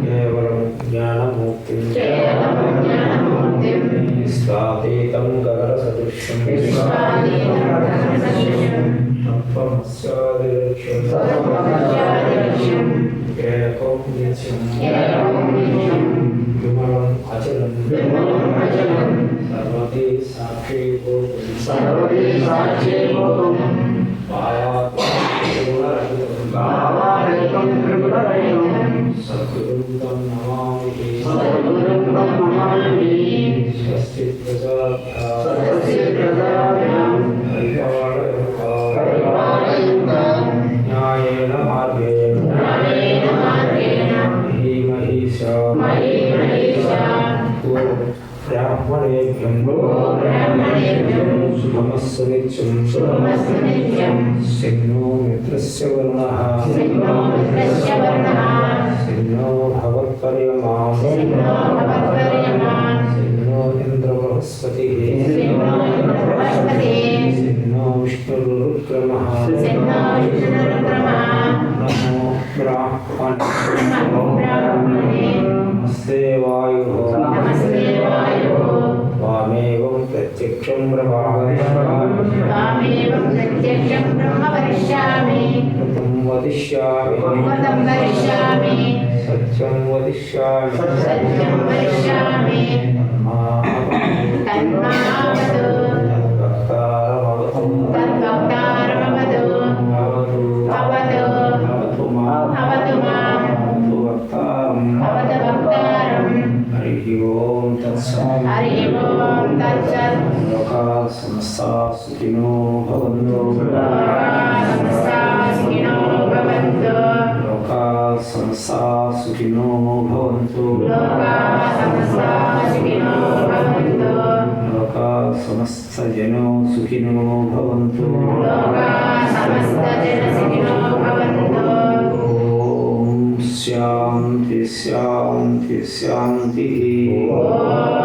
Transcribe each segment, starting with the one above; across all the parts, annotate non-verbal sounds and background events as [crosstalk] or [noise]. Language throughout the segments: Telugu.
కేవలం జ్ఞానమూర్తిం విశ్వాతీతం గగన సదృశ్యం విమలం అచలం సర్వతి సాక్షి సద్గురుం సిన్నో భవత్పర్యమా సత్యం వదిష్యామి సత్యం వరిష్యామి తన్మావతు తద్భక్తారమవతు భవతు భవతు మాం భవత భక్తారం హరి ఓం తత్సం హరి ఓం తత్సత్ లోకా సమస్తా సుఖినో భవంతు సమస్తాసినో భవంతు समसा सुखिनो भवन्तु लोका समस्तजनो सुखिनो भवन्तु ॐ शान्ति शान्ति शान्तिः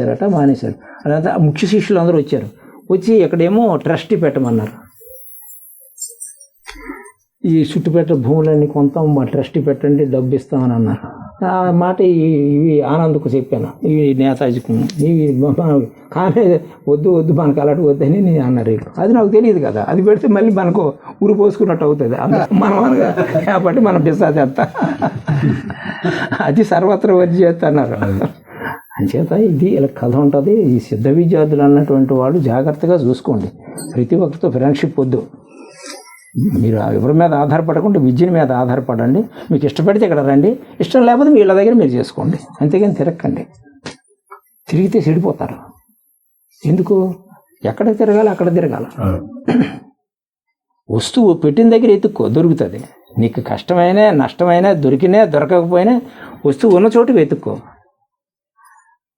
చేశారట మానేశారు. అదంతా ముఖ్య శిష్యులు అందరూ వచ్చారు. వచ్చి ఇక్కడేమో ట్రస్ట్ పెట్టమన్నారు. ఈ చుట్టుపెట్ట భూములన్నీ కొంత మా ట్రస్ట్ పెట్టండి డబ్బు ఇస్తామని అన్నారు. ఆ మాట ఇవి ఆనంద్కు చెప్పాను. ఇవి నేతాజీకు ఇవి కానీ వద్దు వద్దు మనకు అలాంటి వద్దని నేను అన్నారు. అది నాకు తెలియదు కదా. అది పెడితే మళ్ళీ మనకు ఉరి పోసుకున్నట్టు అవుతుంది. అంత మనం అనగా కాబట్టి మనం పిస్తా చేస్తా అది సర్వత్ర వర్జి చేస్తా అన్నారు అంచేత ఇది ఇలా కథ ఉంటుంది. ఈ సిద్ధ విద్యార్థులు అన్నటువంటి వాళ్ళు జాగ్రత్తగా చూసుకోండి. ప్రతి ఒక్కరితో ఫ్రెండ్షిప్ వద్దు. మీరు ఎవరి మీద ఆధారపడకుండా విద్యని మీద ఆధారపడండి. మీకు ఇష్టపడితే ఇక్కడ రండి. ఇష్టం లేకపోతే వీళ్ళ దగ్గర మీరు చేసుకోండి. అంతేగాని తిరగకండి. తిరిగితే చెడిపోతారు. ఎందుకు? ఎక్కడ తిరగాలి అక్కడ తిరగాలి. వస్తువు పెట్టిన దగ్గర ఎత్తుక్కో దొరుకుతుంది. నీకు కష్టమైనా నష్టమైనా దొరికినా దొరకకపోయినా వస్తువు ఉన్న చోటు వెతుక్కో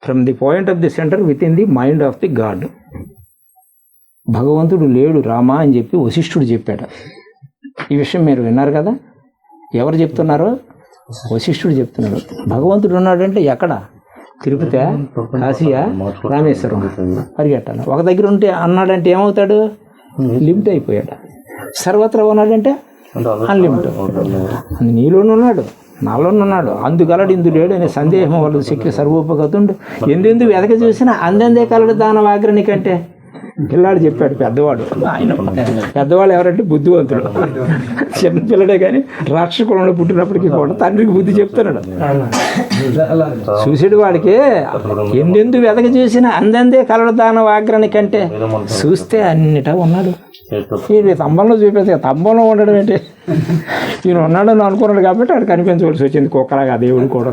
from the point of the centre with in the mind of the god భగవంతుడు లేడు రామా అని చెప్పి వశిష్ఠుడు చెప్పాడు. ఈ విషయం మీరు విన్నారు కదా? ఎవరు చెప్తున్నారో? వశిష్ఠుడు చెప్తున్నాడు. భగవంతుడు ఉన్నాడంటే ఎక్కడ? తిరుపతి కాశీయా రామేశ్వరం? పరిగెట్టాలి. ఒక దగ్గర ఉంటే అన్నాడంటే ఏమవుతాడు? లిమిట్ అయిపోయాడు. సర్వత్రా ఉన్నాడంటే అన్లిమిట్ నీలోనే ఉన్నాడు. నాలోనే ఉన్నాడు అందుగలడు ఇందు లేడు అనే సందేహం వాళ్ళు శక్తి సర్వోపగతుండు. ఎందెందు వెదక చూసినా అందందే కలడు దాన వాగ్రని కంటే పిల్లాడు చెప్పాడు పెద్దవాడు. ఆయన పెద్దవాళ్ళు ఎవరంటే బుద్ధివంతుడు. చిన్న పిల్లడే కానీ రాక్షకులంలో పుట్టినప్పటికీ కూడా తండ్రికి బుద్ధి చెప్తున్నాడు. చూసేడు వాడికి. ఎందెందు వెదక చూసినా అందందే కలడు దాన వాగ్రని కంటే చూస్తే అన్నిటా ఉన్నాడు. ఈ స్తంభంలో చూపిస్తే స్తంభంలో ఉండడం ఏంటి? ఈయన ఉన్నాడని అనుకున్నాడు కాబట్టి ఆడు కనిపించవలసి వచ్చింది కుక్కలాగా దేవుడు కూడా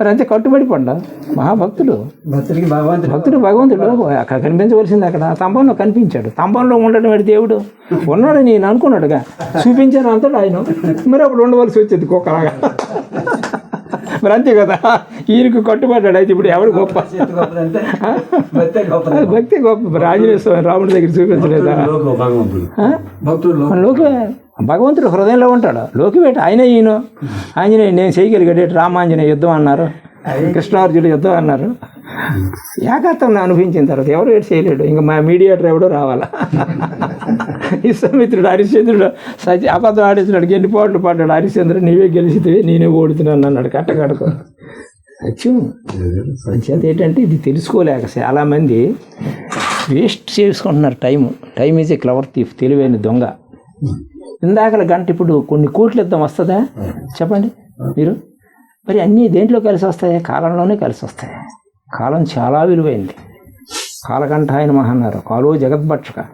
మరి అంతే కట్టుబడి పండ. మహాభక్తుడు భక్తుడికి భగవంతుడు. భక్తుడు భగవంతుడు అక్కడ కనిపించవలసింది అక్కడ. స్తంభంలో కనిపించాడు. స్తంభంలో ఉండడం వాడి దేవుడు? ఉన్నాడు నేను అనుకున్నాడుగా. చూపించాను అంతటా ఆయన. మరి అప్పుడు ఉండవలసి వచ్చింది కుక్కలాగా. మరి అంతే కదా. ఈయనకు కట్టుబడ్డాడు. అయితే ఇప్పుడు ఎవరు గొప్ప? భక్తే గొప్ప. స్వామి రాముడి దగ్గర చూపించలేదా? లోకి భగవంతుడు. హృదయంలో ఉంటాడు? లోకివేట ఆయన ఈయన. ఆంజనేయ నేను చేయగలిగాడు రామాంజనేయ యుద్ధం అన్నారు. కృష్ణార్జునుడు యుద్ధం అన్నారు. ఏకాత్వం అనుభవించిన తర్వాత ఎవరు ఏడు చేయలేడు. ఇంకా మా మీడియేటర్ ఎవడో రావాలా? విశ్వమిత్రుడు హరిశ్చంద్రుడు సచి అబద్ధం ఆడించినాడు ఎన్ని పోట్లు పడ్డాడు హరిశ్చంద్రుడు నీవే గెలిచితే నేనే ఓడుతున్నాను అన్నాడు కట్టకడకు సత్యం అంచేత ఏంటంటే ఇది తెలుసుకోలేక చాలామంది వేస్ట్ చేసుకుంటున్నారు time. Time is a clever thief తెలివైన దొంగ. ఇందాకల గంట ఇప్పుడు కొన్ని కోట్లు ఇద్దాం వస్తుందా? చెప్పండి. మీరు? మరి అన్నీ దేంట్లో కలిసి వస్తాయా? కాలంలోనే కలిసి వస్తాయా? కాలం చాలా విలువైంది. కాలకంఠ ఆయన మహన్నారు కాలో జగద్భక్షక.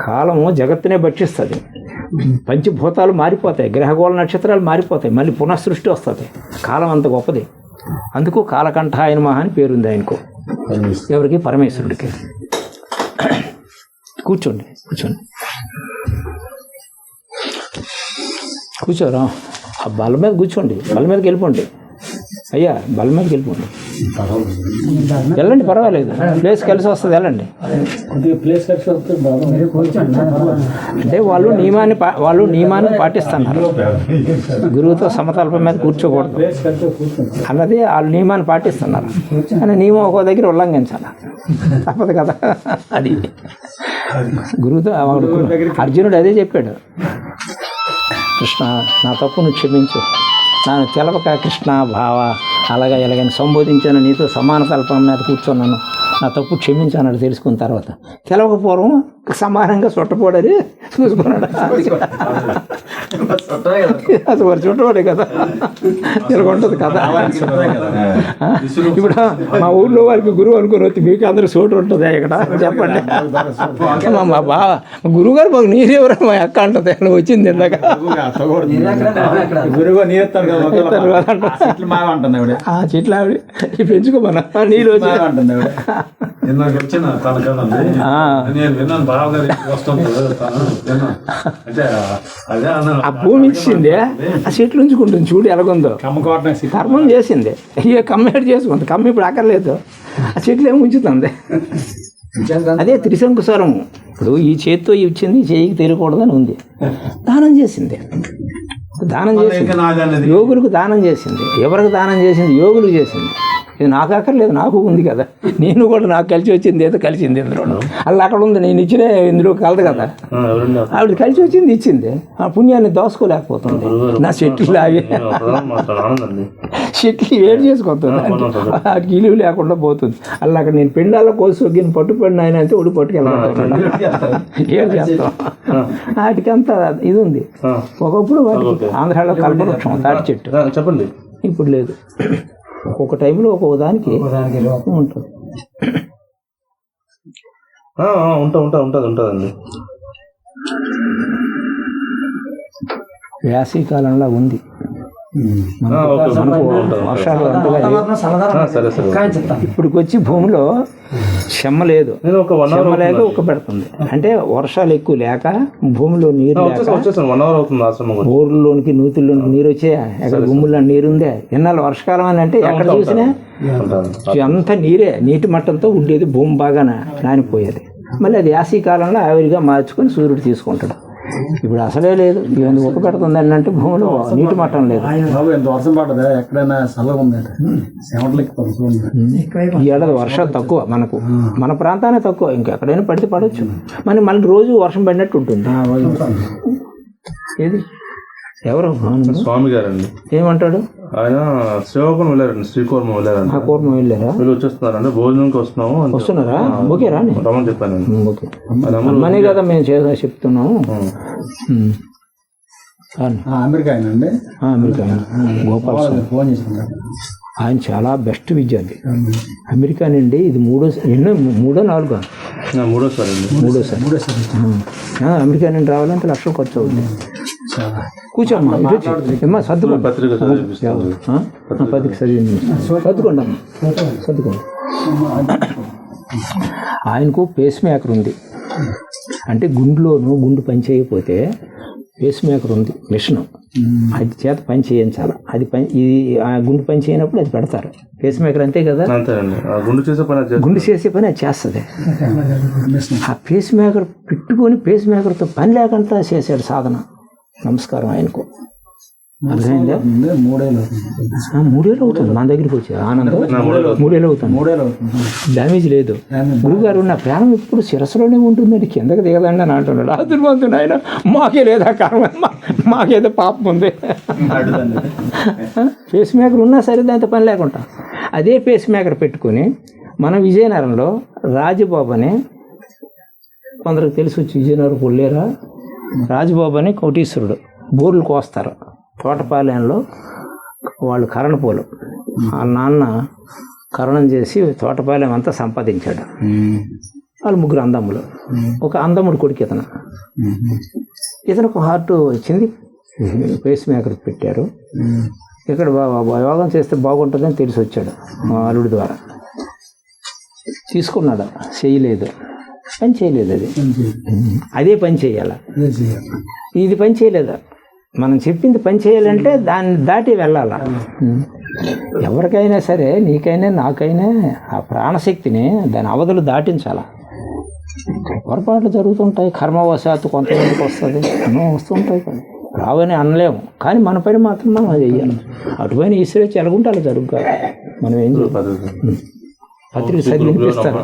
కాలము జగత్తునే భక్షిస్తుంది. పంచభూతాలు మారిపోతాయి. గ్రహగోళ నక్షత్రాలు మారిపోతాయి. మళ్ళీ పునఃసృష్టి వస్తుంది. కాలం అంత గొప్పది. అందుకు కాలకంఠ ఆయన మహా అని పేరుంది ఆయనకు. ఎవరికి? పరమేశ్వరుడికి. కూర్చోండి. కూర్చోండి. కూర్చోరా? ఆ బల్ల మీద కూర్చోండి. బల్ల మీదకి వెళ్ళిపోండి. అయ్యా బల్ల మీదకి వెళ్ళిపోండి. వెళ్ళండి పర్వాలేదు. ప్లేస్ కలిసి వస్తుంది వెళ్ళండి. అంటే వాళ్ళు నియమాన్ని పా- వాళ్ళు నియమాన్ని పాటిస్తున్నారు. గురువుతో సమతల్పం మీద కూర్చోకూడదు. అన్నది వాళ్ళు నియమాన్ని పాటిస్తున్నారు. కానీ నియమం ఒక దగ్గర ఉల్లంఘించాలి? తప్పదు కదా. అది. గురువుతో అర్జునుడు అదే చెప్పాడు. కృష్ణ నా తప్పును క్షమించు. నాను తెలవక కృష్ణ భావ అలాగా ఎలాగని సంబోధించాను నీతో సమాన తల్పం మీద కూర్చున్నాను. నా తప్పు క్షమించానని తెలుసుకున్న తర్వాత. తెలవక పూర్వం సమానంగా చుట్టపోడని చూసుకున్నాడు. అది మరి చుట్టపోడే కదా. తిరగొంటుంది కదా. ఇప్పుడు మా ఊళ్ళో వారికి గురువు అనుకుని వచ్చి మీకు అందరూ చోటు ఉంటుంది ఇక్కడ? చెప్పండి. మా మా బావ గురువు గారు మాకు నీరెవరు మా అక్క అంటుంది. నువ్వు వచ్చింది ఇందాక. గురువు నీరు [laughs] చెట్లు ఆవిడ. ఆ చెట్లు ఆవిడ. ఈ పెంచుకోమన్నా నీళ్ళు అంటుంది ఆవిడ. ఇందాక వచ్చిన తన కదండి ఆ, నేను విన్నాను బావగారు వస్తుంది తను విన్నాను. అంటే అదే అన్నాను. ఆ భూమి ఇచ్చింది. ఆ చెట్లు ఉంచుకుంటుంది. చూడు ఎలాగుందో. కర్మం చేసింది. ఇక కమ్మేడు చేసుకుంది. కమ్మ ఇప్పుడు అక్కర్లేదు ఆ చెట్లు ఏమి ఉంచుతుంది. అదే త్రిశంకు స్వరము ఇప్పుడు ఈ చేత్తో ఇచ్చింది ఈ చేయికి తెలియకూడదని ఉంది. దానం చేసింది. దానం చేసింది. యోగులకు దానం చేసింది. ఎవరికి దానం చేసింది? యోగులకు చేసింది. ఇది నాకు అక్కర్లేదు నాకు ఉంది కదా. నేను కూడా నాకు కలిసి వచ్చింది ఏదో కలిసింది ఇందులో అలా అక్కడ ఉంది నేను ఇచ్చిన ఇందులో కలదు కదా. ఆవిడ కలిసి వచ్చింది ఇచ్చింది. ఆ పుణ్యాన్ని దోసుకోలేకపోతుంది నా చెట్లు లాగే. చెట్లు వేడి చేసుకొస్తుంది. వాటికి ఇలువ లేకుండా పోతుంది. అలా అక్కడ నేను పెళ్ళాల కోసి పట్టు పడిన ఆయన అయితే ఉడి పట్టుకెళ్ళాను ఏం చేస్తాం. వాటికి అంత ఇది ఉంది. ఒకప్పుడు వాటికి ఆంధ్రాలో కల్పవృక్షం తాటి చెట్టు. చెప్పండి. ఇప్పుడు లేదు. ఒక టైంలో ఒక్కొక్క దానికి ఉంటుంది. ఉంటా ఉంటా ఉంటుంది ఉంటుందండి. వేసవి కాలంలో ఉంది. ఇప్పటికి వచ్చి భూమిలో చెమ్మ లేదు. చెమ్మ లేక ఉక్క పెడుతుంది. అంటే వర్షాలు ఎక్కువ లేక భూమిలో నీరు బోర్లోనికి నూతుల్లోనికి నీరు వచ్చాయా ఎక్కడ గుమ్ముల్లో నీరు ఉందే ఎన్నాళ్ళు వర్షకాలం అని అంటే ఎక్కడ చూసినా అంతా నీరే నీటి మట్టంతో ఉండేది భూమి బాగా నానిపోయేది మళ్ళీ అది యాసీ కాలంలో ఆవిరిగా మార్చుకొని సూర్యుడు తీసుకుంటాడు. ఇప్పుడు అసలే లేదు. ఇవన్నీ ఉక్క పెడుతుంది అని అంటే భూమిలో నీటి మట్టం లేదు. వర్షం పడ్డదా? ఎక్కడైనా ఈ ఏడాది వర్షాలు తక్కువ మనకు. మన ప్రాంతానే తక్కువ. ఇంకెక్కడైనా పడితే పడవచ్చు మరి మళ్ళీ రోజు వర్షం పడినట్టు ఉంటుంది. ఏది? ఎవరు? స్వామి గారండి. ఏమంటాడు? ఆయన శ్రీకాకుళం వెళ్ళారండి శ్రీకూర్మం వెళ్ళారండి ఆ కూర్మ వెళ్ళారా? వీళ్ళు వచ్చేస్తున్నారండి భోజనంకి వస్తున్నాము అని వస్తున్నారా? ఓకే రాని రమ్మని చెప్పానండి ఓకే. అమ్మనే కదా మేము చేసా చెప్తున్నాము. అమెరికా ఆయన అండి? ఆ, అమెరికా ఆయన. గోపాల్. ఫోన్ చేసుకుంటారు ఆయన చాలా బెస్ట్ విద్యార్థి. అమెరికా నుండి ఇది మూడో ఎన్నో మూడో నాలుగో? మూడోసారి అండి. మూడోసారి. ఆ, అమెరికా నుండి రావాలంటే లక్షలు ఖర్చు అవుతుంది కూర్చోమ్మా ఇటు వచ్చి. ఏమ్మా సర్దుకోండి. పత్రిక పదికి చదివింది సర్దుకోండి అమ్మా సర్దుకోండి. ఆయనకు పేస్ మేకర్ ఉంది. అంటే గుండెలోను గుండు పని చేయకపోతే పేస్ మేకర్ ఉంది. మిషన్. అది చేత పని చేయించాలి. అది పని ఇది ఆ గుండు పని చేయనప్పుడు అది పెడతారు. పేస్ మేకర్ అంతే కదా? గుండు చేసే పని. గుండు చేసే పని అది చేస్తుంది. ఆ పేస్ మేకర్ పెట్టుకొని పేస్ మేకర్తో పని లేకుండా చేశాడు సాధన. నమస్కారం ఆయనకు. అర్థమైందా? మూడేళ్ళు అవుతుంది. మన దగ్గరికి వచ్చి ఆనందం? మూడేళ్ళు అవుతుంది. డ్యామేజ్ లేదు. గురుగారు నా ప్రాణం ఎప్పుడు శిరస్సులోనే ఉంటుందండి కిందకి దిగదండి అని అంటున్నాడు. అదృవంతుడు ఆయన మాకే లేదా కర్మ? మా- మాకేదో పాపం ఉంది. పేస్ మేకర్ ఉన్నా సరే దాంతో పని లేకుండా. అదే పేస్ మేకర్ పెట్టుకొని మన విజయనగరంలో రాజబాబు అని కొందరికి తెలిసి. వచ్చి విజయనగరం కొల్లేరా? రాజబాబు అని కోటీశ్వరుడు. బోర్లు కోస్తారు. తోటపాలెంలో వాళ్ళు కరణపోలు వాళ్ళ నాన్న కరణం చేసి తోటపాలెం అంతా సంపాదించాడు. వాళ్ళు ముగ్గురు అందములు. ఒక అందముడు కొడుకు ఇతను. ఇతనికి హార్ట్ వచ్చింది. పేస్ మేకర్ పెట్టారు. ఇక్కడ యోగం చేస్తే బాగుంటుందని తెలిసి వచ్చాడు మా అల్లుడి ద్వారా. తీసుకున్నాడు. చేయలేదు. పని చేయలేదు అది. అదే పని చేయాల? ఇది పని చేయలేదు? మనం చెప్పింది పని చేయాలంటే దాన్ని దాటి వెళ్ళాల? ఎవరికైనా సరే నీకైనా నాకైనా ఆ ప్రాణశక్తిని దాని అవధులు దాటించాల? పొరపాట్లు జరుగుతుంటాయి. కర్మవశాత్తు కొంతమందికి వస్తుంది. ఎన్నో వస్తుంటాయి కానీ రావని అనలేము. కానీ మన పని మాత్రం మనం చెయ్యాలి అటుపైన ఈశ్వరేచ్ఛ ఎలాగుంటే అలా జరుగుతుంది. మనం ఏం పత్రిక చదివి వినిపిస్తారు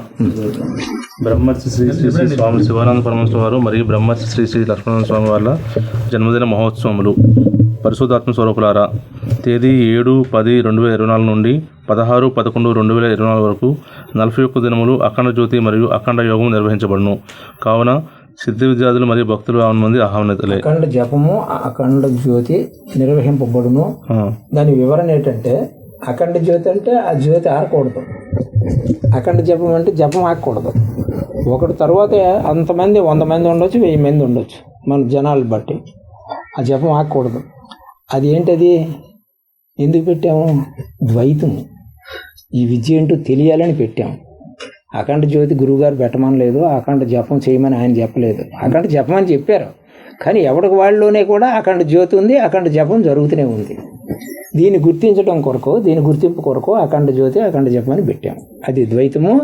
బ్రహ్మర్షి శ్రీ శ్రీ శ్రీ స్వామి శివానంద పరమేశ్వర వారు మరియు బ్రహ్మర్షి శ్రీ శ్రీ లక్ష్మణ స్వామి వాళ్ళ జన్మదిన మహోత్సవములు. పరిశుద్ధాత్మ స్వరూపులారా తేదీ ఏడు పది రెండు వేల ఇరవై నాలుగు నుండి పదహారు పదకొండు రెండు వేల ఇరవై నాలుగు వరకు నలభై ఒక్క దినములు అఖండ జ్యోతి మరియు అఖండ యోగం నిర్వహించబడును. కావున సిద్ధ విద్యార్థులు మరియు భక్తులు ఆమె మంది ఆహ్వానితులే. అఖండ జపము అఖండ జ్యోతి నిర్వహింపబడును. దాని వివరణ ఏంటంటే అఖండ జ్యోతి అంటే ఆ జ్యోతి ఆరకూడదు. అఖండ జపం అంటే జపం ఆగకూడదు. ఒకటి తర్వాత అంతమంది వంద మంది ఉండొచ్చు వెయ్యి మంది ఉండొచ్చు. మన జనాలు బట్టి. ఆ జపం ఆగకూడదు. అది ఏంటది? ఎందుకు పెట్టాము? ద్వైతం. ఈ విద్య ఏంటో తెలియాలని పెట్టాము అఖండ జ్యోతి గురువుగారు పెట్టమనలేదు అఖండ జపం చేయమని ఆయన చెప్పలేదు. అఖండ జపం అని చెప్పారు. కానీ ఎవరికి వాళ్ళలోనే కూడా అఖండ జ్యోతి ఉంది అఖండ జపం జరుగుతూనే ఉంది. దీన్ని గుర్తించడం కొరకు దీని గుర్తింపు కొరకు అఖండ జ్యోతి అఖండ జపం అని పెట్టాము అది ద్వైతము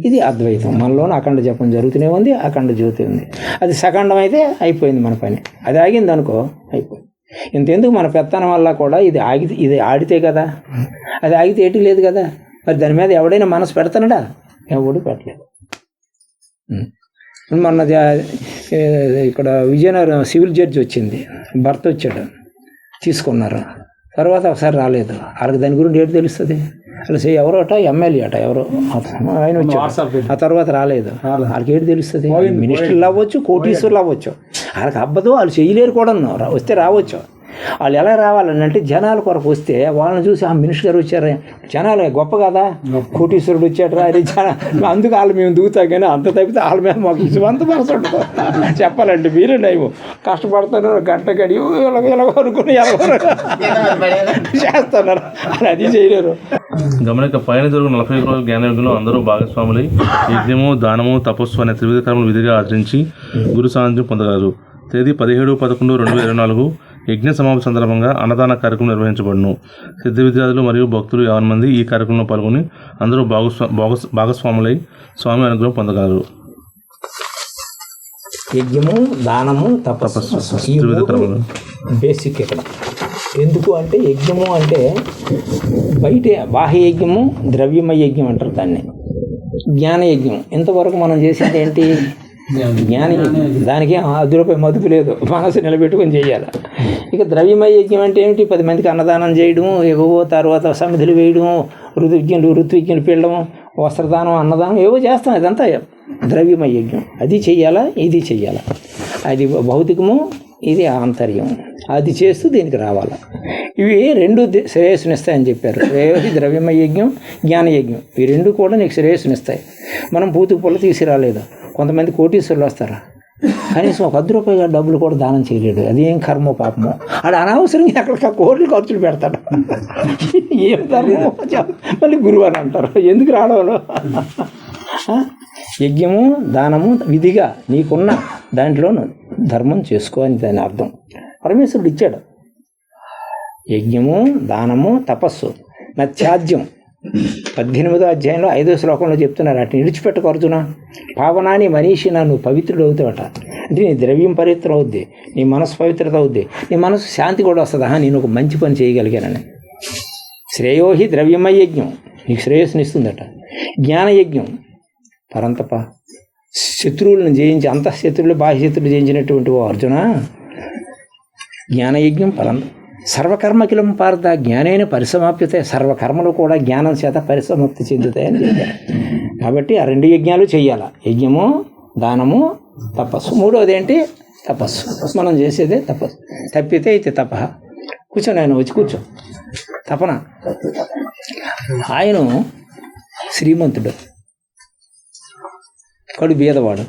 ఇది అద్వైతం. మనలోనే అఖండ జపం జరుగుతూనే ఉంది అఖండ జ్యోతి ఉంది. అది సఖండం అయితే అయిపోయింది మన పని. అది ఆగింది అనుకో అయిపోయింది. ఇంతెందుకు మన పెత్తనం వల్ల కూడా ఇది ఆగితే ఇది ఆడితే కదా? అది ఆగితే ఏటి లేదు కదా? మరి దాని మీద ఎవడైనా మనసు పెడతానడా? ఎవడు పెట్టలేదు. మొన్న ఇక్కడ విజయనగరం సివిల్ జడ్జి వచ్చింది. భర్త వచ్చాడు. తీసుకున్నారు. తర్వాత ఒకసారి రాలేదు. వాళ్ళకి దాని గురించి ఏంటి తెలుస్తుంది? అసలు సే- ఎవరో అట ఎమ్మెల్యే అట ఎవరో? ఆయన వచ్చాడు. ఆ తర్వాత రాలేదు. వాళ్ళకి ఏంటి తెలుస్తుంది? మినిస్టర్లు అవ్వచ్చు కోటీశ్వర్లు అవ్వచ్చు. వాళ్ళకి అబ్బదు వాళ్ళు చేయలేరు కూడా వస్తే రావచ్చు. వాళ్ళు ఎలా రావాలని అంటే జనాల కొరకు వస్తే వాళ్ళని చూసి ఆ మినిస్టర్ గారు వచ్చారు? జనాలు గొప్ప కదా. కోటీశ్వరుడు వచ్చాడు అది జన అందుకు వాళ్ళు మేము దూతాం కానీ అంత తప్పితే వాళ్ళ మీద మాకు ఇసుమంత మనసు ఉండదు చెప్పాలంటే మీరే నయం కష్టపడుతున్నారు గంట గడి ఇలాగ ఇలాగ అనుకుని ఎలాగో చేస్తున్నారు. అది చేయలేరు. గమనిక పైన జరుగుతున్న నలభై రోజుల జ్ఞానయోగంలో అందరూ భాగస్వాములై యజ్ఞము దానము తపస్సు అనే త్రివిధ కర్మలు విధిగా ఆచరించి గురు సాన్నిధ్యం పొందగలరు. తేదీ పదిహేడు పదకొండు రెండు వేల ఇరవై నాలుగు యజ్ఞ సమావేశం సందర్భంగా అన్నదాన కార్యక్రమం నిర్వహించబడును. సిద్ధ విద్యార్థులు మరియు భక్తులు యావన్ మంది ఈ కార్యక్రమంలో పాల్గొని అందరూ భాగస్వా భాగస్ భాగస్వాములై స్వామి అనుగ్రహం పొందగలరు. యజ్ఞము దానము తపస్సు. బేసిక్ ఇక్కడ ఎందుకు అంటే యజ్ఞము అంటే బయట బాహ్య యజ్ఞము ద్రవ్యమయ యజ్ఞం అంటారు దాన్ని. జ్ఞాన యజ్ఞం. ఇంతవరకు మనం చేసేది ఏంటి? జ్ఞాన. దానికి అది రూపాయి మదుపు లేదు. మనసు నిలబెట్టుకొని చేయాలి. ఇక ద్రవ్యమయ యజ్ఞం అంటే ఏమిటి? పది మందికి అన్నదానం చేయడం ఏవో తర్వాత సమిధులు వేయడం ఋతువిజ్ఞులు ఋతువిజ్ఞులు పిల్లడం వస్త్రదానం అన్నదానం ఏవో చేస్తాం ఇదంతా. ద్రవ్యమయ యజ్ఞం. అది చెయ్యాలా ఇది చెయ్యాలా అది భౌతికము ఇది ఆంతర్యం. అది చేస్తూ దీనికి రావాలి? ఇవి రెండు శ్రేయస్సునిస్తాయని చెప్పారు. శ్రేయసి ద్రవ్యమయ యజ్ఞం జ్ఞాన యజ్ఞం. ఈ రెండు కూడా నీకు శ్రేయస్సునిస్తాయి మనం పూతుకు పొల తీసుకురాలేదు? కొంతమంది కోటీశ్వరులు వస్తారు. కనీసం ఒక పది రూపాయల డబ్బులు కూడా దానం చేయలేడు. అది ఏం కర్మ పాపము. ఆడ అనవసరంగా అక్కడ కోట్లు ఖర్చులు పెడతాడు. ఏం ధర్మం మళ్ళీ గురువు అని అంటారు. ఎందుకు రావడంలో యజ్ఞము దానము విధిగా నీకున్న దాంట్లోను ధర్మం చేసుకో అని దాని అర్థం. పరమేశ్వరుడు ఇచ్చాడు. యజ్ఞము దానము తపస్సు నత్యాజ్యం పద్దెనిమిదో అధ్యాయంలో ఐదో శ్లోకంలో చెప్తున్నారు అటు విడిచిపెట్టకు అర్జున. పావనాని మనీషి నువ్వు పవిత్రుడు అవుతావట అంటే నీ ద్రవ్యం పవిత్రం అవుద్ది నీ మనసు పవిత్రత అవుద్ది నీ మనసు శాంతి కూడా వస్తుందా? నేను ఒక మంచి పని చేయగలిగానని. శ్రేయోహి ద్రవ్యమై యజ్ఞం. నీకు శ్రేయస్సునిస్తుందట జ్ఞానయజ్ఞం. పరంతప. శత్రువులను జయించి అంత శత్రువులు జయించినటువంటి ఓ అర్జున. జ్ఞానయజ్ఞం పరంతప సర్వకర్మకిలం పార్థ జ్ఞానైన పరిసమాప్యత. సర్వకర్మలు కూడా జ్ఞానం చేత పరిసమాప్తి చెందుతాయని చెప్పారు. కాబట్టి ఆ రెండు యజ్ఞాలు చేయాలి. యజ్ఞము దానము తపస్సు. మూడోది ఏంటి తపస్సు. మనం చేసేదే తపస్సు. తప్పితే అయితే తప. కూర్చో నేను వచ్చి కూర్చో. తపన. ఆయన శ్రీమంతుడు. కడు బీదవాడు.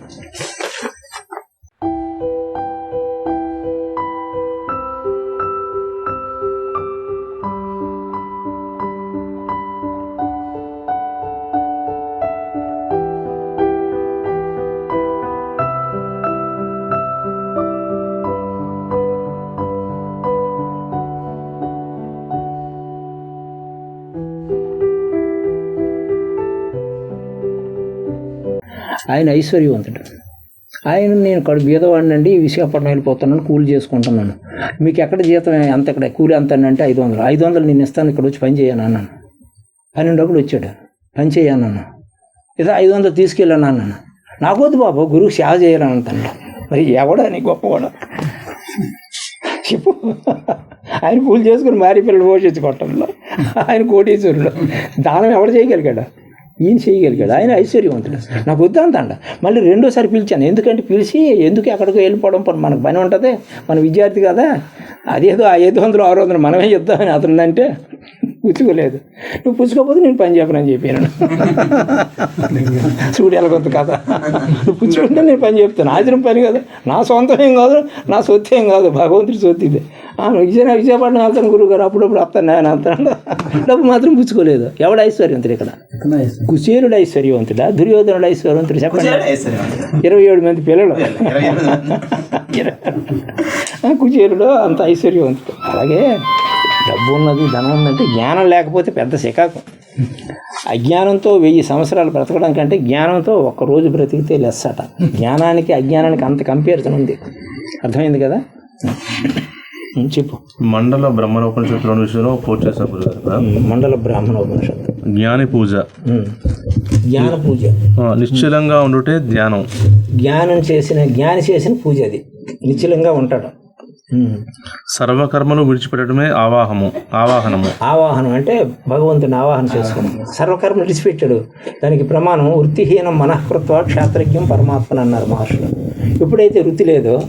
ఆయన ఐశ్వర్యవంతుడు. ఆయన నేను కడు బీదవాడినండి విశాఖపట్నం వెళ్ళిపోతున్నాను కూలి చేసుకుంటున్నాను. మీకు ఎక్కడ జీతం ఎంత ఇక్కడ కూలి ఎంత అంటే ఐదు వందలు. ఐదు వందలు నేను ఇస్తాను ఇక్కడ వచ్చి పని చేయను అన్నాను. పన్నెండు ఒకటి వచ్చాడు. పని చేయను అన్నాను. ఏదో ఐదు వందలు తీసుకెళ్ళాను అన్నాను. నాకొద్దు బాబు గురువు సేవ చేయాలని అంటాను మరి ఎవడా నీ గొప్పవాడు? చెప్పు. ఆయన కూలి చేసుకుని మారి పిల్లలు పోషించుకోవటంలో. ఆయన కోటీశ్వరుడు. దానం ఎవడు చేయగలిగాడు? ఈయన చేయగలిగాడు? ఆయన ఐశ్వర్యవంతుడు. నాకు వద్దంతండ మళ్ళీ రెండోసారి పిలిచాను. ఎందుకంటే పిలిచి ఎందుకు ఎక్కడికో వెళ్ళిపోవడం పని మనకు పని ఉంటుంది. మన విద్యార్థి కదా. అదేదో ఆ ఐదు వందలు ఆరు వందలు మనమే చెప్తామని అతను అంటే పుచ్చుకోలేదు నువ్వు పుచ్చుకోకపోతే నేను పని చెప్పనని చెప్పాను. చూడు ఎలాగొద్దు కదా. నువ్వు పుచ్చుకుంటే నేను పని చెప్తాను. ఆచరణ పని కదా. నా సొంతం ఏం కాదు నా సొత్తు ఏం కాదు. భగవంతుడి సొత్తు ఇది. విజయ విజయపట్నం వెళ్తాను గురువు గారు అప్పుడప్పుడు వస్తాను నేను వెళ్తాను. డబ్బు మాత్రం పుచ్చుకోలేదు. ఎవడు ఐశ్వర్యవంతుడు ఇక్కడ కుచేరుడు ఐశ్వర్యవంతుడా? దుర్యోధనుడు ఐశ్వర్యవంతుడు? చెప్పండి. ఇరవై ఏడు మంది పిల్లలు. కుచేరుడు అంత ఐశ్వర్యవంతుడు. అలాగే డబ్బు ఉన్నది ధనం ఉందంటే జ్ఞానం లేకపోతే పెద్ద శకాకు అజ్ఞానంతో వెయ్యి సంవత్సరాలు బ్రతకడం కంటే జ్ఞానంతో ఒక్క రోజు బ్రతికితే లెస్ అట జ్ఞానానికి అజ్ఞానానికి అంత కంపారిజన్ ఉంది. అర్థమైంది కదా? చెప్పు. మండల బ్రహ్మలోపనిషత్తులోని విషయంలో కోట్ చేసిన మండల బ్రాహ్మణ ఉపనిషత్తు జ్ఞాని పూజ. జ్ఞాన పూజ. నిశ్చలంగా ఉండుటే ధ్యానం. జ్ఞానం చేసిన జ్ఞాని చేసిన పూజ అది. నిశ్చలంగా ఉంటాడు. సర్వకర్మలు విడిచిపెట్టడమే ఆవాహము ఆవాహనము. ఆవాహనం అంటే భగవంతుని ఆవాహన చేసుకోవడం సర్వకర్మ విడిచిపెట్టాడు. దానికి ప్రమాణం వృత్తిహీనం మనఃకృత్వ క్షేత్రజ్ఞం పరమాత్మని అన్నారు మహర్షులు. ఎప్పుడైతే వృత్తి లేదో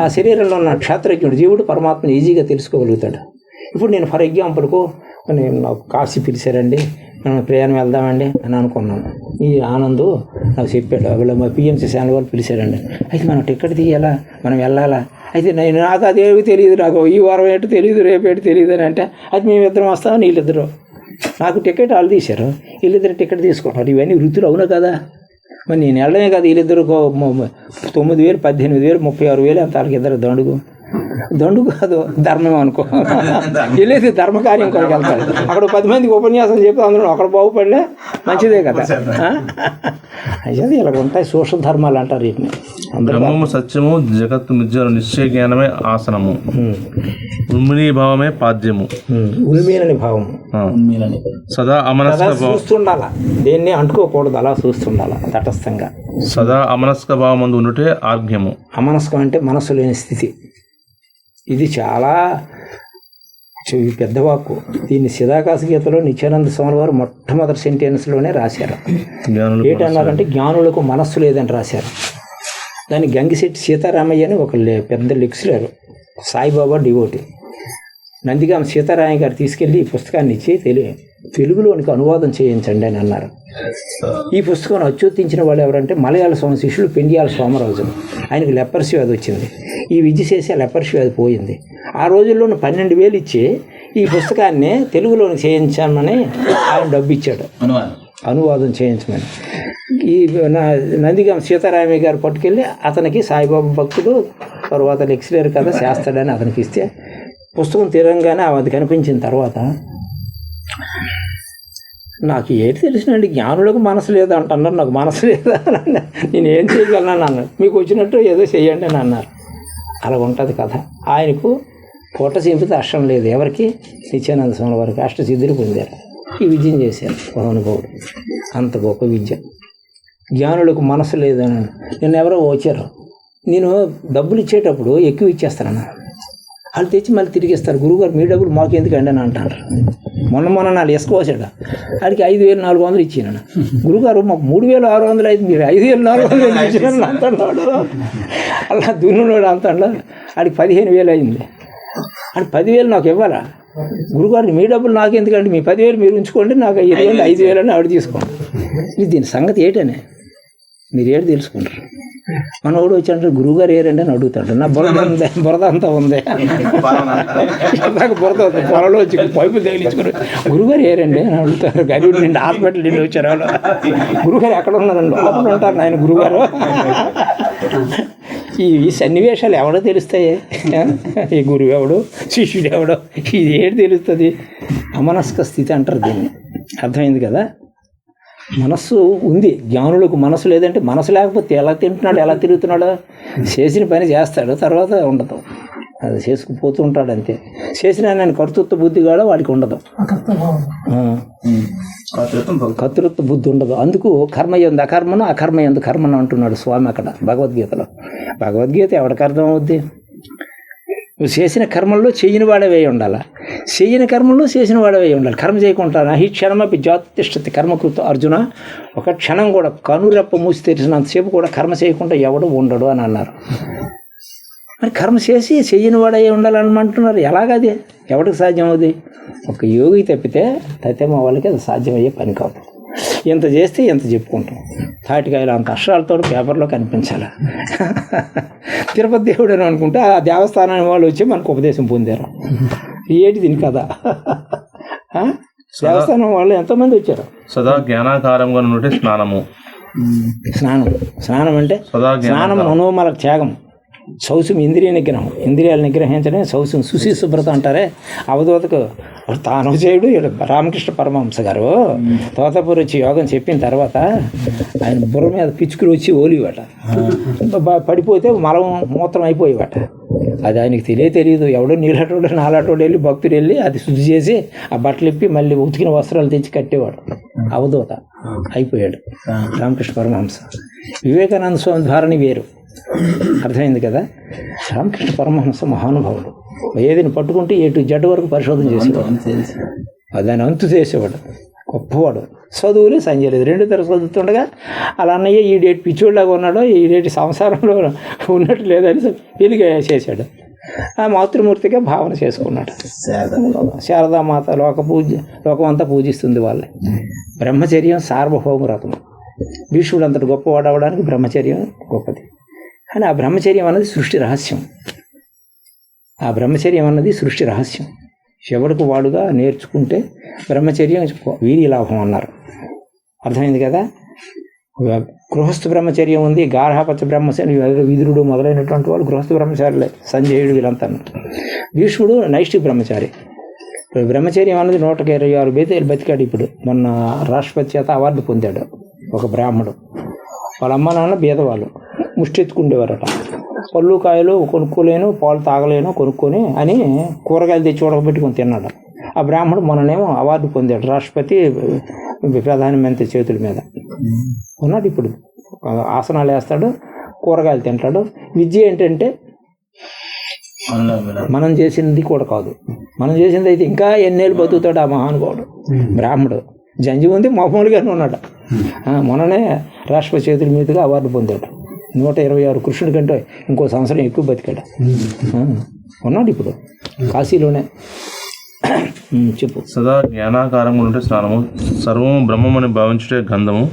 ఆ శరీరంలో ఉన్న క్షేత్రజ్ఞుడు జీవుడు పరమాత్మను ఈజీగా తెలుసుకోగలుగుతాడు. ఇప్పుడు నేను ఫర్ ఎగ్జాంపుల్కు నేను నాకు కాశీ పిలిచారండి మనం ప్రయాణం వెళ్దామండి అని అనుకున్నాను. ఈ ఆనందు నాకు చెప్పాడు వీళ్ళ మా పిఎంసీ ఛానల్ వాళ్ళు పిలిచారండి. అయితే మనం టికెట్ తీయాలా? మనం వెళ్ళాలా? అయితే నేను నాకు అదేవి తెలియదు నాకు ఈ వారం ఏంటో తెలియదు రేపు ఏంటో తెలియదు అని అంటే అది మేమిద్దరం వస్తామని వీళ్ళిద్దరు నాకు టికెట్ వాళ్ళు తీశారు. వీళ్ళిద్దరు టికెట్ తీసుకుంటారు ఇవన్నీ వృత్తులు అవునా కదా? మరి నేను వెళ్ళడమే కదా వీళ్ళిద్దరు తొమ్మిది వేలు పద్దెనిమిది వేలు ముప్పై ఆరు వేలు అంత వాళ్ళకి ఇద్దరు దండుగు దండు కాదు ధర్మం అనుకో. వెళ్ళేది ధర్మకార్యం కొరకు వెళ్తాడు. అక్కడ పది మందికి ఉపన్యాసం చెప్పి అందులో అక్కడ బాగుపడలే మంచిదే కదా? అయితే ఇలా ఉంటాయి సోషల్ ధర్మాలు అంటారు వీటిని. అందరూ బ్రహ్మము సత్యము జగత్తు మిథ్యలు నిశ్చయ జ్ఞానమే ఆసనము. ఉమ్, ఉన్మిని భావమే పాద్యము. ఉల్మీనని భావం. సదా అమనస్క అలా భావ చూస్తుండాల. దేన్ని అంటుకోకూడదు అలా చూస్తుండాల తటస్థంగా. సదా అమనస్క భావమందు ఉండుటే ఆర్ఘ్యము. అమనస్కం అంటే మనస్సు లేని స్థితి. ఇది చాలా పెద్ద వాక్కు. దీన్ని సిదాకాశ గీతలో నిత్యానంద స్వామి వారు మొట్టమొదటి సెంటెన్స్లోనే రాశారు. ఏంటన్నారంటే జ్ఞానులకు మనస్సు లేదని రాశారు. దాన్ని గంగిశెట్టి సీతారామయ్య అని ఒక లే- పెద్ద లెక్చరర్ సాయిబాబా డివోటి. నందిగామ సీతారామయ్య గారు తీసుకెళ్ళి ఈ పుస్తకాన్ని ఇచ్చి తెలి తెలుగులోనికి అనువాదం చేయించండి అని అన్నారు. ఈ పుస్తకం అత్యుత్తించిన వాళ్ళు ఎవరంటే మలయాళ స్వామి శిష్యులు పెండియాల సోమరాజు ఆయనకి లెపర్సీ వ్యాధి వచ్చింది. ఈ విద్య చేసి లెపర్సీ వ్యాధి పోయింది. ఆ రోజుల్లోనే పన్నెండు వేలు ఇచ్చి ఈ పుస్తకాన్ని తెలుగులోకి చేయించామని ఆయన డబ్బు ఇచ్చాడు అనువాదం చేయించమని. ఈ నందిగాం సీతారామయ్య గారు పట్టుకెళ్ళి అతనికి సాయిబాబా భక్తుడు తర్వాత లెక్చరర్ కదా చేస్తాడని అతనికి ఇస్తే పుస్తకం తీరంగానే అది కనిపించిన తర్వాత నాకు ఏది తెలిసినండి జ్ఞానులకు మనసు లేదా అంటున్నారు నాకు మనసు లేదా నేను ఏం చేయగలను అన్నాను మీకు వచ్చినట్టు ఏదో చేయండి అని అన్నారు. అలా ఉంటుంది కథ. ఆయనకు పూట చింపితే అష్టం లేదు. ఎవరికి? నిత్యానంద స్వామి వారికి. అష్టసిద్ధులు పొందారు. ఈ విద్యను చేశారు మహానుభావుడు. అంత గొప్ప విద్య జ్ఞానులకు మనసు లేదని నిన్న ఎవరో వచ్చారు. నేను డబ్బులు ఇచ్చేటప్పుడు ఎక్కువ ఇచ్చేస్తానన్నా వాళ్ళు తెచ్చి మళ్ళీ తిరిగి ఇస్తారు గురువుగారు మీ డబ్బులు మాకు ఎందుకండి అని అంటారు. మొన్న మొన్న నాలుగు వేసుకోవచ్చాడు వాడికి ఐదు వేలు నాలుగు వందలు ఇచ్చినాను గురుగారు మాకు మూడు వేలు ఆరు వందలు అయితే మీరు ఐదు వేలు నాలుగు వందలు ఇచ్చినాను అంటున్నాడు. అలా దున్నున్నాడు అంటాడు వాడికి పదిహేను వేలు అయింది. అని పదివేలు నాకు ఇవ్వాలా? గురుగారు మీ డబ్బులు నాకు ఎందుకంటే మీ పదివేలు మీరు ఉంచుకోండి. నాకు ఐదు వేలు ఐదు వేలు అని ఆవిడ తీసుకోండి. ఇది దీని సంగతి ఏంటనే? మీరు ఏడు తెలుసుకుంటారు. మన వాడు వచ్చాడంటే గురువుగారు ఏరండి అని అడుగుతాడు. నా బురద ఉంది బురద అంతా ఉంది. నాకు బురద ఉంది పొలంలో వచ్చి పైపులు తగిలించుకుని గురుగారు ఏరండి అని అడుగుతారు గరీబ్ నిండి హాస్పిటల్ నిండి వచ్చారు వాళ్ళు. గురుగారు ఎక్కడ ఉన్నారండి? లోపల ఉంటారు ఆయన గురుగారు ఈ ఈ సన్నివేశాలు ఎవడో తెలుస్తాయి? ఈ గురువు ఎవడు శిష్యుడు ఎవడో ఇది ఏంటి తెలుస్తుంది? అమనస్క స్థితి అంటారు దీన్ని. అర్థమైంది కదా? మనస్సు ఉంది. జ్ఞానులకు మనసు లేదంటే మనసు లేకపోతే ఎలా తింటున్నాడు ఎలా తిరుగుతున్నాడు? చేసిన పని చేస్తాడు తర్వాత ఉండదు. అది చేసుకుపోతూ ఉంటాడు అంతే. చేసిన నేను కర్తృత్వ బుద్ధి కూడా వాడికి ఉండదు. కర్తృత్వ బుద్ధి ఉండదు. అందుకు కర్మ ఎందు అకర్మను అకర్మ ఎందు కర్మను అంటున్నాడు స్వామి అక్కడ భగవద్గీతలో. భగవద్గీత ఎవరికి అర్థం అవుద్ది? నువ్వు చేసిన కర్మల్లో చేయని వాడవే ఉండాలి? చేయని కర్మల్లో చేసిన వాడవే ఉండాలి. కర్మ చేయకుండా ఈ క్షణమపి జాతిష్టతి కర్మకృత అర్జున. ఒక క్షణం కూడా కనురెప్ప మూసి తెరిచినంతసేపు కూడా కర్మ చేయకుండా ఎవడు ఉండడు అని అన్నారు. మరి కర్మ చేసి చేయని వాడే ఉండాలనమంటున్నారు. ఎలాగది ఎవరికి సాధ్యం అవుది ఒక యోగి తప్పితే తతేమ వాళ్ళకి అది సాధ్యమయ్యే పని కాదు. ఎంత చేస్తే ఎంత చెప్పుకుంటాం. తాటికాయలు అంత అక్షరాలతో పేపర్లో కనిపించాలి. తిరుపతి దేవుడు అని అనుకుంటే ఆ దేవస్థానాన్ని వాళ్ళు వచ్చి మనకు ఉపదేశం పొందారు. ఏంటి దీని కదా? దేవస్థానం వాళ్ళు ఎంతోమంది వచ్చారు? సదా జ్ఞానాకారంగా ఉండుటే స్నానము. స్నానం. స్నానం అంటే సదా స్నానం మనోమల త్యాగం. శౌచం ఇంద్రియ నిగ్రహం. ఇంద్రియాలు నిగ్రహించడం శౌచం సుశీ శుభ్రత అంటారే. అవధూతకు తాను చేయుడు రామకృష్ణ పరమహంస గారు. తోతపూర్ వచ్చి యోగం చెప్పిన తర్వాత ఆయన బుర్ర మీద పిచ్చుకులు వచ్చి ఓలివాట. పడిపోతే మలం మూత్రం అయిపోయేవాట. అది ఆయనకి తెలియ తెలియదు. ఎవడో నీళ్ళటోడు నాలటోడు వెళ్ళి భక్తులు వెళ్ళి అది శుద్ధి చేసి ఆ బట్టలు ఇప్పి మళ్ళీ ఉతికిన వస్త్రాలు తెచ్చి కట్టేవాడు. అవధూత అయిపోయాడు. రామకృష్ణ పరమహంస. వివేకానంద స్వామి ధారణ వేరు. అర్థమైంది కదా? రామకృష్ణ పరమహంస మహానుభావుడు. ఏదిని పట్టుకుంటే ఎటు జడ్డు వరకు పరిశోధన చేసేవాడు. దాన్ని అంతు చేసేవాడు. గొప్పవాడు. చదువులే సంజయలేదు రెండు తర చదువుతుండగా అలా అన్నయ్య ఈ డేట్ పిచ్చోళ్ళగా ఉన్నాడో ఈ డేట్ సంసారంలో ఉన్నట్టు లేదని వెలుగు చేశాడు. ఆ మాతృమూర్తిగా భావన చేసుకున్నాడు. శారదామాత లోక పూజ లోకమంతా పూజిస్తుంది వాళ్ళే. బ్రహ్మచర్యం సార్వభౌమ రథం. భీష్ముడు అంతటి గొప్పవాడు అవడానికి బ్రహ్మచర్యం గొప్పది. కానీ ఆ బ్రహ్మచర్యం అన్నది సృష్టి రహస్యం. ఆ బ్రహ్మచర్యం అన్నది సృష్టి రహస్యం. ఎవరికి వాడుగా నేర్చుకుంటే బ్రహ్మచర్యం వీరి లాభం అన్నారు. అర్థమైంది కదా? గృహస్థ బ్రహ్మచర్యం ఉంది గార్హపత్య బ్రహ్మచర్యం విదురుడు మొదలైనటువంటి వాళ్ళు గృహస్థ బ్రహ్మచారులే సంజయుడు వీళ్ళంతా భీష్ముడు నైష్టిక బ్రహ్మచారి. బ్రహ్మచర్యం అన్నది నూటకి ఇరవై ఆరు బేతేలు బతికాడు ఇప్పుడు. మొన్న రాష్ట్రపతి చేత అవార్డు పొందాడు ఒక బ్రాహ్మడు. వాళ్ళ అమ్మ నాన్న బీదవాళ్ళు. ముష్టెత్తుకుండేవారట. పళ్ళు కాయలు కొనుక్కోలేను పాలు తాగలేను కొనుక్కొని అని కూరగాయలు తెచ్చి ఉడకబెట్టుకొని తిన్నాడు. ఆ బ్రాహ్మడు మొన్ననేమో అవార్డు పొందాడు రాష్ట్రపతి ప్రధానమంత్రి చేతుల మీద. ఉన్నాడు ఇప్పుడు. ఆసనాలు వేస్తాడు కూరగాయలు తింటాడు. విద్య ఏంటంటే మనం చేసింది కూడా కాదు. మనం చేసింది అయితే ఇంకా ఎన్నేళ్ళు బతుకుతాడు ఆ మహానుభావుడు బ్రాహ్మడు. జంజి ఉంది మామూలుగానే ఉన్నాడు. మొన్ననే రాష్ట్రపతి చేతుల మీదుగా అవార్డు పొందాడు. నూట ఇరవై ఆరు కృష్ణుడి కంటే ఇంకో సంవత్సరం ఎక్కువ బతికాడు. ఆ, ఉన్నాడు ఇప్పుడు. కాశీలోనే. ఉమ్, చెప్పు. సదా జ్ఞానాకారము ఉంటే స్నానము సర్వము బ్రహ్మమని భావించుటే గంధము